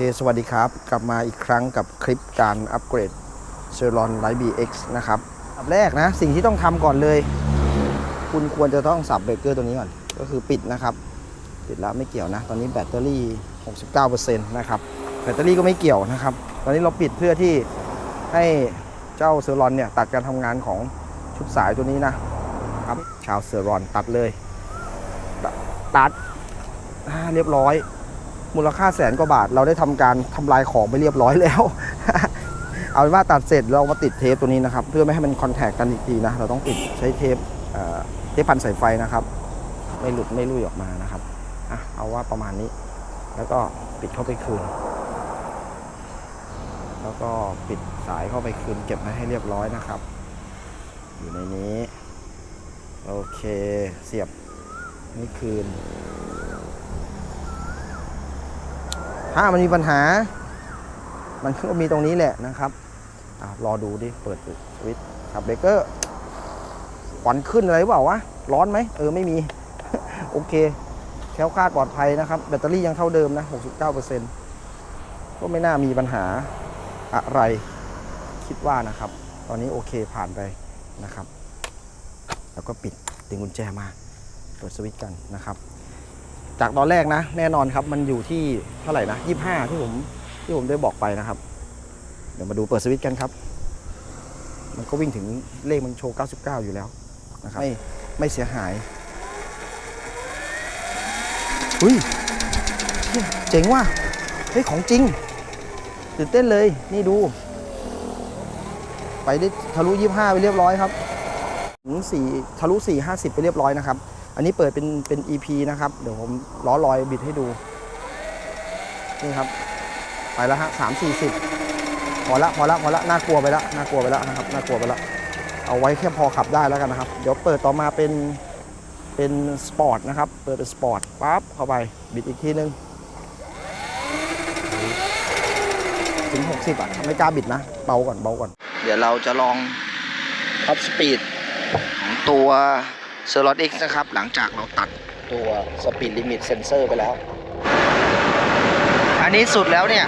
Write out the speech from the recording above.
เคสวัสดีครับ กลับมาอีกครั้งกับคลิปการอัปเกรดเซอร์ลอนไลท์บีเอ็กซ์นะครับอันแรกนะ สิ่งที่ต้องทำก่อนเลย คุณควรจะต้องสับเบรกเกอร์ตัวนี้ก่อน ก็คือปิดนะครับ ปิดแล้วไม่เกี่ยวนะ ตอนนี้แบตเตอรี่ 69%นะครับ แบตเตอรี่ก็ไม่เกี่ยวนะครับ ตอนนี้เราปิดเพื่อที่ให้เจ้าเซอร์ลอนเนี่ยตัดการทำงานของชุดสายตัวนี้นะครับ ชาวเซอร์ลอนตัดเลย ตัดเรียบร้อย มูลค่าแสนกว่าบาท เราได้ทำการทำลายของไปเรียบร้อยแล้ว เอาเป็นว่าตัดเสร็จเรามาติดเทปตัวนี้นะครับ เพื่อไม่ให้มันคอนแทคกันอีกทีนะ เราต้องติดใช้เทปเทปพันสายไฟนะครับ ไม่หลุดไม่ลุ่ยออกมานะครับอะเอาว่าประมาณนี้ แล้วก็ปิดเข้าไปคืน แล้วก็ปิดสายเข้าไปคืน เก็บไว้ให้เรียบร้อยนะครับ อยู่ในนี้ โอเค เสียบนี่คืน ถ้ามันมีปัญหา มันก็มีตรงนี้แหละนะครับอารอดูดิ เปิดสวิตช์ครับเบรกเกอร์ควันขึ้นอะไรเปล่าวะ ร้อนไหม เออ ไม่มี โอเค แคล้วคลาดปลอดภัยนะครับ แบตเตอรี่ยังเท่าเดิมนะ 69%ก็ไม่น่ามีปัญหาอะไร คิดว่านะครับ ตอนนี้โอเคผ่านไปนะครับ แล้วก็ปิดดึงกุญแจมา เปิดสวิตช์กันนะครับ จากตอนแรกนะ แน่นอนครับมันอยู่ที่เท่าไหร่นะ25 ที่ผมที่ผมได้บอกไปนะครับ เดี๋ยวมาดูเปิดสวิตช์กันครับ มันก็วิ่งถึงเลขมันโชว์ 99 อยู่แล้วนะครับไม่ไม่เสียหายอุ้ยเฮ้ยเจ๋งว่ะเฮ้ยของจริงตื่นเต้นเลยนี่ดู ไปได้ทะลุ 25 ไปเรียบร้อยครับถึง4ทะลุ 4 50 ไปเรียบร้อยนะครับ อันนี้เปิดเป็นเป็น EP นะครับ เดี๋ยวผมล้อลอยบิดให้ดู นี่ครับ ไปแล้วฮะสามสี่สิบพอละพอละพอละน่ากลัวไปละน่ากลัวไปละนะครับน่ากลัวไปละเอาไว้แค่พอขับได้แล้วกันนะครับ เดี๋ยวเปิดต่อมาเป็นเป็นสปอร์ตนะครับ เปิดเป็นสปอร์ตปั๊บเข้าไปบิดอีกทีนึงถึง 60 อะ ไม่กล้าบิดนะ เบาก่อนเบาก่อน เดี๋ยวเราจะลองท็อปสปีดของตัว s e r o t X นะครับ หลังจากเราตัดตัว Speed Limit Sensor ไปแล้ว อันนี้สุดแล้วเนี่ย